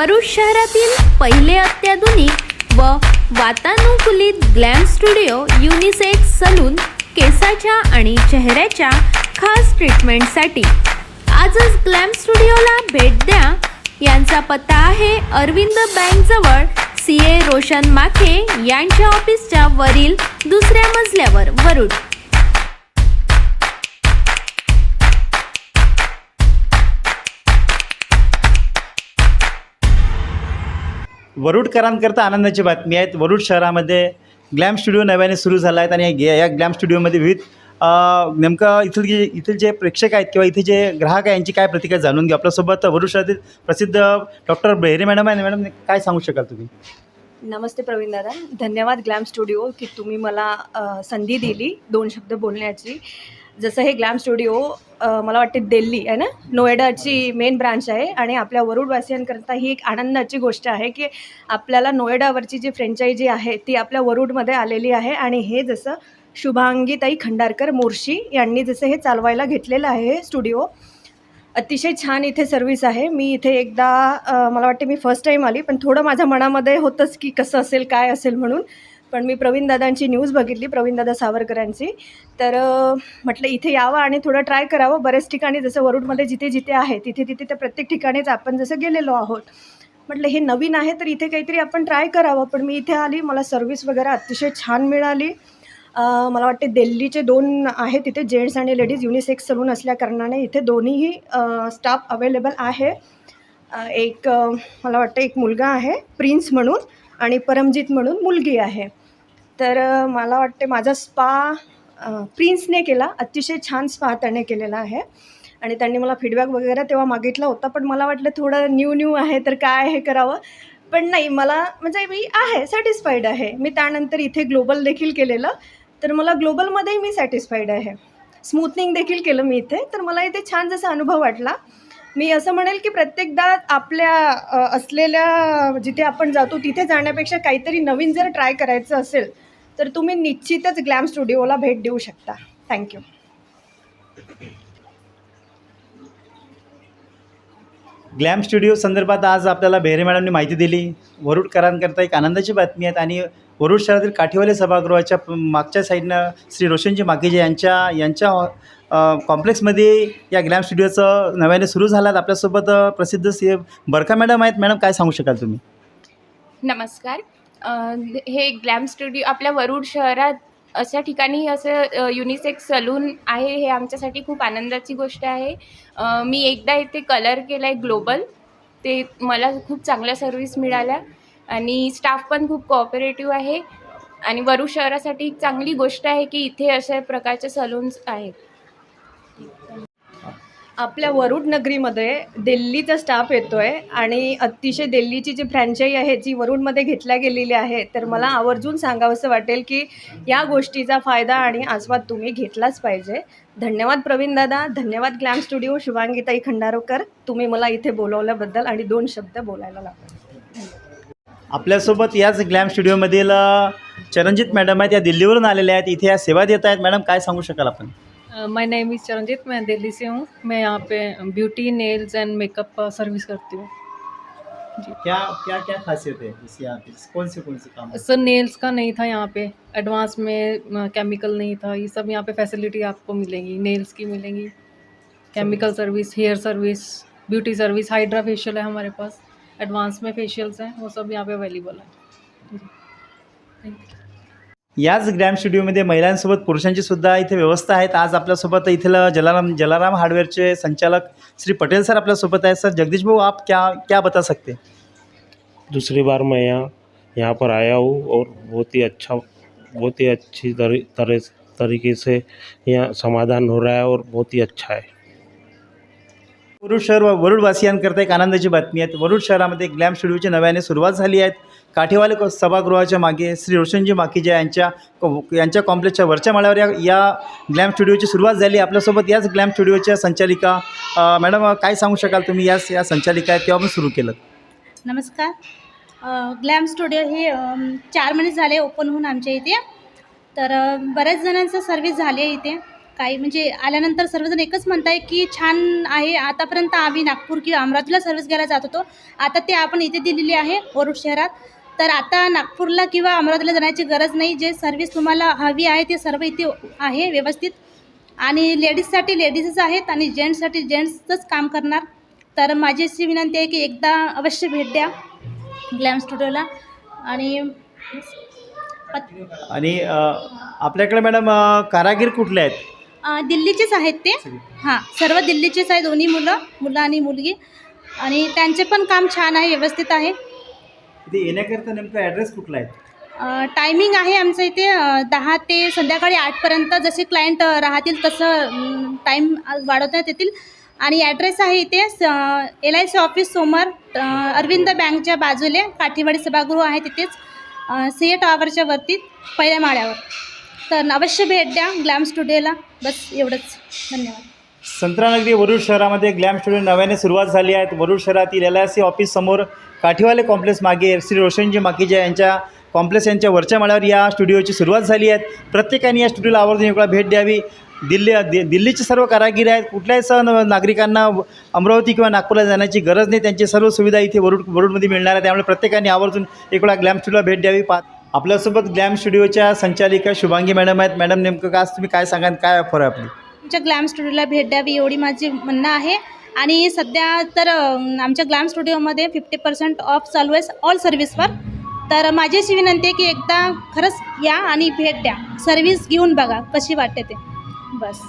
वरुड शहरातील पहिले अत्याधुनिक व वातानुकूलित ग्लॅम स्टुडिओ युनिसेक्स सलून केसाच्या आणि चेहऱ्याच्या खास ट्रीटमेंटसाठी. आजच ग्लॅम स्टुडिओला भेट द्या. यांचा पत्ता आहे अरविंद बँकजवळ सी ए रोशन माखे यांच्या ऑफिसच्या वरील दुसऱ्या मजल्यावर. वरुड वरुडकरांकरता आनंदाची बातमी आहेत वरुड शहरामध्ये ग्लॅम स्टुडिओ नव्याने सुरू झाला आहेत आणि या या ग्लॅम स्टुडिओमध्ये विविध नेमकं इथल जे इथले जे प्रेक्षक आहेत किंवा इथे जे ग्राहक आहे यांची काय प्रतिक्रिया जाणून घेऊ? आपल्यासोबत वरुड शहरातील प्रसिद्ध डॉक्टर बेहरे मॅडम आहे. मॅडम काय सांगू शकाल तुम्ही? नमस्ते प्रवीण दादा. धन्यवाद ग्लॅम स्टुडिओ की तुम्ही मला संधी दिली दोन शब्द बोलण्याची. जसं हे ग्लॅम स्टुडिओ मला वाटते दिल्ली आहे ना? नोएडाची मेन ब्रांच आहे आणि आपल्या वरुडवासियांकरता ही एक आनंदाची गोष्ट आहे की आपल्याला नोएडावरची जी फ्रँचायझी आहे ती आपल्या वरुडमध्ये आलेली आहे आणि हे जसं शुभांगीताई खंडारकर मोर्शी यांनी जसं हे चालवायला घेतलेलं आहे हे स्टुडिओ अतिशय छान इथे सर्विस आहे. मी इथे एकदा मला वाटते मी फर्स्ट टाईम आली पण थोडं माझ्या मनामध्ये होतंच की कसं असेल काय असेल म्हणून. पण मी प्रवीणदादांची न्यूज बघितली प्रवीणदादा सावरकरांची. तर म्हटलं इथे यावं आणि थोडं ट्राय करावं. बऱ्याच ठिकाणी जसं वरुडमध्ये जिथे जिथे आहे तिथे तिथे त्या प्रत्येक ठिकाणीच आपण जसं गेलेलो आहोत. म्हटलं हे नवीन आहे तर इथे काहीतरी आपण ट्राय करावं. पण मी इथे आली मला सर्विस वगैरे अतिशय छान मिळाली. मला वाटते दिल्लीचे दोन आहे तिथे जेंट्स आणि लेडीज युनिसेक्स सलून असल्याकारणाने इथे दोन्हीही स्टाफ अवेलेबल आहे. एक मला वाटतं एक मुलगा आहे प्रिन्स म्हणून आणि परमजित म्हणून मुलगी आहे. तर मला वाटते माझा स्पा प्रिन्सने केला. अतिशय छान स्पा त्याने केलेला आहे. आणि त्यांनी मला फीडबॅक वगैरे तेव्हा मागितला होता पण मला वाटलं थोडं न्यू न्यू आहे तर काय हे करावं? पण नाही मला म्हणजे मी आहे सॅटिस्फाईड आहे. मी त्यानंतर इथे ग्लोबल देखील केलेलं. तर मला ग्लोबलमध्येही मी सॅटिस्फाईड आहे. स्मूथनिंग देखील केलं मी इथे. तर मला इथे छान जसा अनुभव वाटला. मी असं म्हणेल की प्रत्येकदा आपल्या असलेल्या जिथे आपण जातो तिथे जाण्यापेक्षा काहीतरी नवीन जर ट्राय करायचं असेल तर तुम्ही निश्चितच ग्लॅम स्टुडिओला भेट देऊ शकता. थँक्यू ग्लॅम स्टुडिओ संदर्भात आज आपल्याला बेहरे मॅडमनी माहिती दिली. वरुडकरांकरता एक आनंदाची बातमी आहे आणि वरुड शहरातील काठीवाले सभागृहाच्या मागच्या साईडनं श्री रोशनजी माकेजे यांच्या यांच्या कॉम्प्लेक्समध्ये या ग्लॅम स्टुडिओचं नव्याने सुरू झालं. आहे आपल्यासोबत प्रसिद्ध सी बरखा मॅडम आहेत. मॅडम काय सांगू शकाल तुम्ही? नमस्कार. हे ग्लॅम स्टुडिओ आपल्या वरुड शहरात अशा ठिकाणी असं युनिसेक्स सलून आहे हे आमच्यासाठी खूप आनंदाची गोष्ट आहे. मी एकदा इथे कलर केला आहे ग्लोबल ते मला खूप चांगल्या सर्विस मिळाल्या. आणि स्टाफ पण खूप कोऑपरेटिव्ह आहे. आणि वरुड शहरासाठी एक चांगली गोष्ट आहे की इथे अशा प्रकारचे सलून्स आहेत. आपल्या वरुड नगरीमध्ये दिल्लीचा स्टाफ येतो आहे आणि अतिशय दिल्लीची जी फ्रँचाई आहे जी वरुडमध्ये घेतल्या गेलेली आहे तर मला आवर्जून सांगावंसं वाटेल की या गोष्टीचा फायदा आणि आस्वाद तुम्ही घेतलाच पाहिजे. धन्यवाद प्रवीण दादा धन्यवाद ग्लॅम स्टुडिओ शुभांगीताई खंडारोकर. तुम्ही मला इथे बोलवल्याबद्दल आणि दोन शब्द बोलायला लागले आपल्यासोबत याच ग्लॅम स्टुडिओमधील चरणजित मॅडम आहेत या दिल्लीवरून आलेल्या आहेत इथे या सेवा देत आहेत. मॅडम काय सांगू शकाल आपण? माय नेम इज़ चरणजीत मैं दिल्ली से हूँ। मैं यहाँ पे ब्यूटी नेल्स एंड मेकअप का सर्विस करती हूँ। क्या क्या क्या खासियत है इस यहाँ पे? कौन से कौन से काम सर नेल्स का नहीं था यहाँ पे। एडवांस में केमिकल नहीं था। ये सब यहाँ पे फैसिलिटी आपको मिलेंगी। नेल्स की मिलेंगी। Chemical service hair service beauty service hydra facial है हमारे पास। एडवांस में फेशियल्स हैं वो सब यहाँ पे अवेलेबल है। थैंक यू याच ग्रॅम स्टुडिओमध्ये महिलांसोबत पुरुषांची सुद्धा इथे व्यवस्था आहेत. आज आपल्यासोबत इथलं जलाराम जलाराम हार्डवेअरचे संचालक श्री पटेल सर आपल्यासोबत आहेत. सर जगदीश भाऊ आप क्या क्या बता सकते? दूसरी बार मैं यहाँ यहाँ पर आया हूँ और बहुत ही अच्छा बहुत ही अच्छी तरी- तरह तरीके से यहाँ समाधान हो रहा है और बहुत ही अच्छा है। वरुड शहर वरुडवासियांकरता एक आनंदाची बातमी आहे. वरुड शहरामध्ये ग्लॅम स्टुडिओची नव्याने सुरुवात झाली आहे. काठीवाले क- सभागृहाच्या मागे श्री रोशनजी माकीजा यांच्या यांच्या कॉम्प्लेक्सच्या वरच्या माळ्यावर या या ग्लॅम स्टुडिओची सुरुवात झाली. आपल्यासोबत याच ग्लॅम स्टुडिओच्या संचालिका मॅडम काय सांगू शकाल तुम्ही? याच या संचालिका आहेत पण सुरू केलं. नमस्कार. ग्लॅम स्टुडिओ हे चार महिने झाले ओपन होऊन आमच्या इथे. तर बऱ्याच जणांचं सर्विस झाली आहे इथे. काही म्हणजे आल्यानंतर सर्वजण एकच म्हणताय की छान आहे आतापर्यंत आम्ही नागपूर किंवा अमरावतीला सर्व्हिस घ्यायला जात होतो. आता ते आपण इथे दिलेली आहे वरुड शहरात. तर आता नागपूरला किंवा अमरावतीला जाण्याची गरज नाही. जे सर्व्हिस तुम्हाला हवी आहे ते सर्व इथे आहे व्यवस्थित. आणि लेडीजसाठी लेडीजच आहेत आणि जेंट्ससाठी जेंट्सचंच काम करणार. तर माझी अशी विनंती आहे की एकदा अवश्य भेट द्या ग्लॅम स्टुडिओला. आणि आणि आपल्याकडे मॅडम कारागीर कुठले आहेत? दिल्लीचेच आहेत ते. हां सर्व दिल्लीचेच आहे दोन्ही मुलं मुलं आणि मुलगी. आणि त्यांचे पण काम छान आहे व्यवस्थित आहे. तिथे येण्याकरता नेमका ॲड्रेस कुठला आहे? टायमिंग आहे आमचं इथे. अ, दहा ते संध्याकाळी आठपर्यंत जसे क्लायंट राहतील तसं टाईम वाढवण्यात येतील. आणि ॲड्रेस आहे इथे एल आय सी ऑफिस समोर अ, अरविंद बँकच्या बाजूले. काठीवाडी सभागृह आहे तिथेच. सी ए टॉवरच्या वरती पहिल्या माळ्यावर. तर अवश्य भेट द्या ग्लॅम स्टुडिओला बस एवढंच. धन्यवाद. संत्रानगरी वरुड शहरामध्ये ग्लॅम स्टुडिओ नव्याने सुरुवात झाली आहे. वरुड शहरातील एल आय सी ऑफिस समोर काठीवाले कॉम्प्लेक्स मागे श्री रोशनजी माकीजा यांच्या कॉम्प्लेक्स यांच्या वरच्या माळ्यावर या स्टुडिओची सुरुवात झाली आहे. प्रत्येकाने या स्टुडिओला आवर्जून एक भेट द्यावी. दिल्ली दि दिल्लीचे सर्व कारागिरी आहेत. कुठल्याही सण नागरिकांना अमरावती किंवा नागपूरला जाण्याची गरज नाही. त्यांची सर्व सुविधा इथे वरुड वरुडमध्ये मिळणार आहे. त्यामुळे प्रत्येकाने आवर्जून एक ग्लॅम स्टुडिओला भेट द्यावी. पा आपल्यासोबत ग्लॅम स्टुडिओच्या संचालिका शुभांगी मॅडम आहेत. मॅडम नेमकं का तुम्ही काय सांगाल? काय ऑफर आहे आपली? आमच्या ग्लॅम स्टुडिओला भेट द्यावी एवढी माझी म्हणणं आहे. आणि सध्या तर आमच्या ग्लॅम स्टुडिओमध्ये फिफ्टी पर्सेंट ऑफ चालू आहे ऑल सर्व्हिसवर तर माझी अशी विनंती आहे की एकदा खरंच या आणि भेट द्या. सर्व्हिस घेऊन बघा कशी वाटते ते. बस.